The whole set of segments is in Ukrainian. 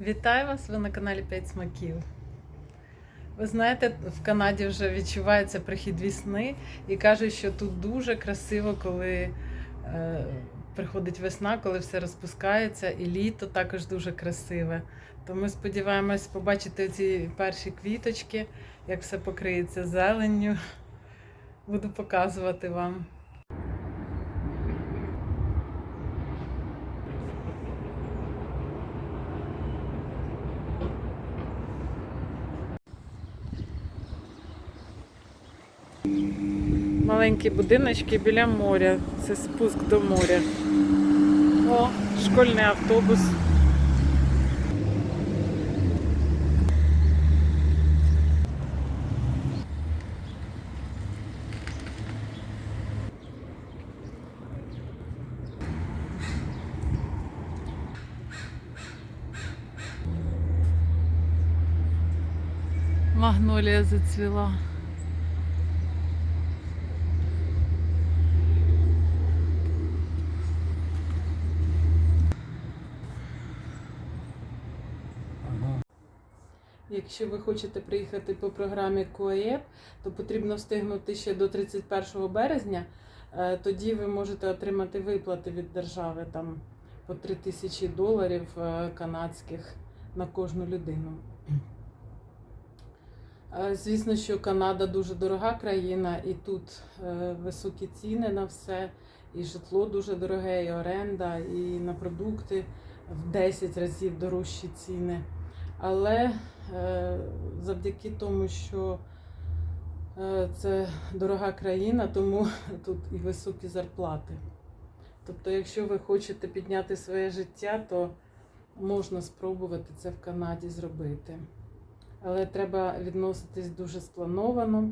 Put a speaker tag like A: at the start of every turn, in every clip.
A: Вітаю вас! Ви на каналі 5 смаків. Ви знаєте, в Канаді вже відчувається прихід весни і кажуть, що тут дуже красиво, коли е, приходить весна, коли все розпускається, і літо також дуже красиве. То ми сподіваємось побачити ці перші квіточки, як все покриється зеленню. Буду показувати вам. Маленькі будиночки біля моря. Це спуск до моря. О, школьний автобус. Магнолія зацвіла. Якщо ви хочете приїхати по програмі КОЕП, то потрібно встигнути ще до 31 березня. Е, Тоді ви можете отримати виплати від держави там по 3 тисячі доларів е, канадських на кожну людину. Е, Звісно, що Канада дуже дорога країна, і тут високі ціни на все, і житло дуже дороге, і оренда, і на продукти в 10 разів дорожчі ціни. Але е, завдяки тому, що е, це дорога країна, тому тут і високі зарплати. Тобто, якщо ви хочете підняти своє життя, то можна спробувати це в Канаді зробити. Але треба відноситись дуже сплановано.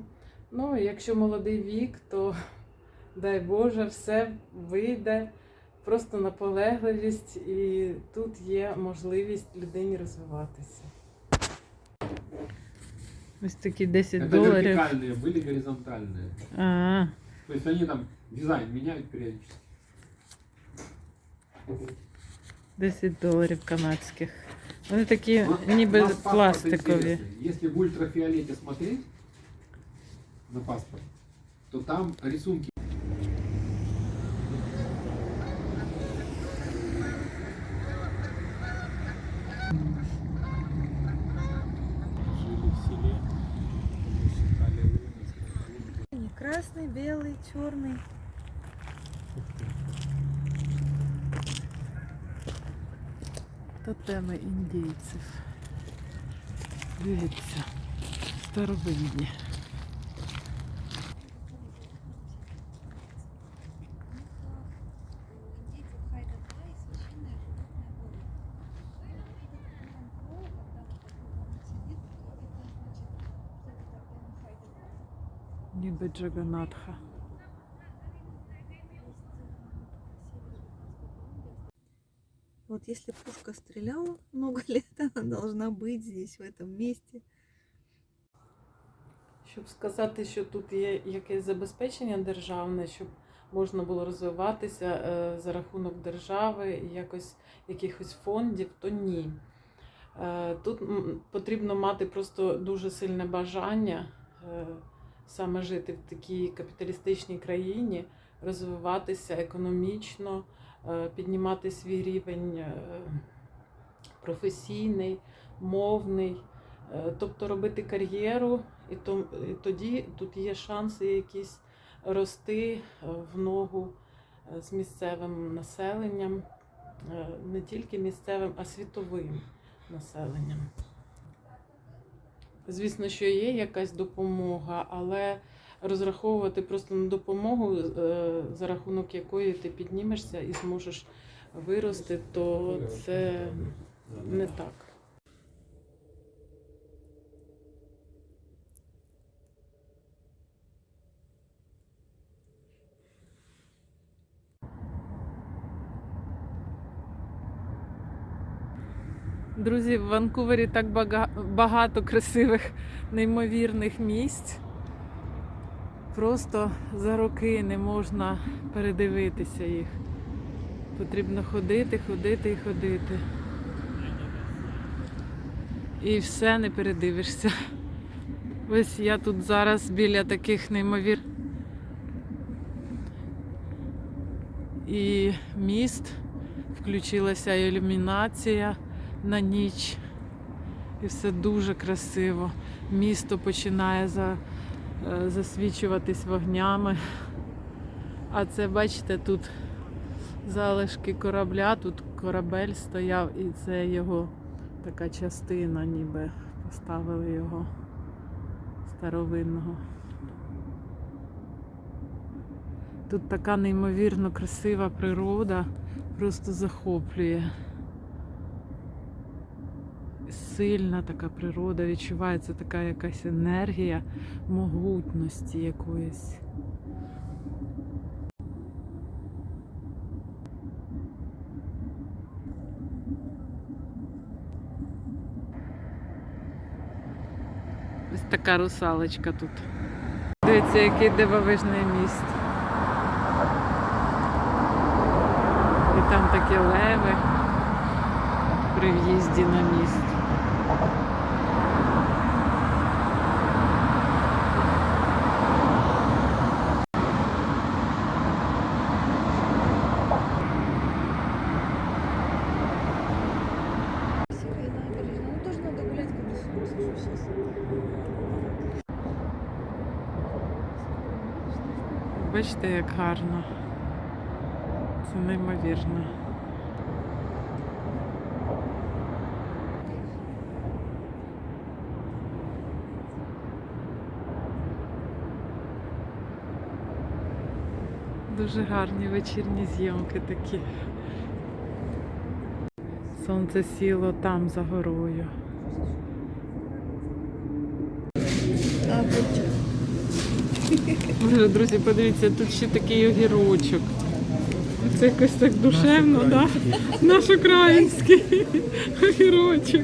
A: Ну, якщо молодий вік, то дай Боже, все вийде. Просто наполегливість, і тут є можливість людині розвиватися. Ось такі 10
B: Это
A: доларів.
B: вертикальные, были горизонтальные.
A: А,
B: То есть они там дизайн меняют периодически.
A: 10 доларів канадських. Вони такі
B: У нас-
A: ніби
B: у нас паспорт
A: пластикові.
B: интересный. Если в ультрафиолете смотреть на паспорт, то там рисунки.
C: Красный, белый, черный.
A: Тотеми індійців. Дивіться, старовинні. Ніби Джаганатха.
C: Вот если пушка стреляла много лет, она должна быть здесь, в этом месте.
A: Щоб сказати, що тут є якесь забезпечення державне, щоб можна було розвиватися е, за рахунок держави якось якихось фондів, то ні. Е, Тут потрібно мати просто дуже сильне бажання е, саме жити в такій капіталістичній країні, розвиватися економічно, е, піднімати свій рівень е, професійний, мовний. Е, Тобто робити кар'єру, і, тоді тут є шанси якісь рости в ногу з місцевим населенням, не тільки місцевим, а світовим населенням. Звісно, що є якась допомога, але розраховувати просто на допомогу, е, за рахунок якої ти піднімешся і зможеш вирости, то це не так. Друзі, в Ванкувері так багато красивих, неймовірних місць. Просто за роки не можна передивитися їх. Потрібно ходити, ходити і ходити. І все не передивишся. Ось я тут зараз біля таких неймовір. І міст, включилася ілюмінація на ніч. І все дуже красиво. Місто починає за, е, засвічуватись вогнями. А це, бачите, тут залишки корабля, тут корабель стояв, і це його така частина, ніби поставили його старовинного. Тут така неймовірно красива природа, просто захоплює. Сильна така природа, відчувається така якась енергія могутності якоїсь. Ось така русалочка тут. Дивіться, який дивовижний міст. І там такі леви при в'їзді на міст. Бачите, як гарно. Це неймовірно. Дуже гарні вечірні зйомки такі. Сонце сіло там за горою.
C: А, вот.
A: Боже, друзі, подивіться, тут ще такий огірочок. Це якось так душевно, так? Наш український огірочок.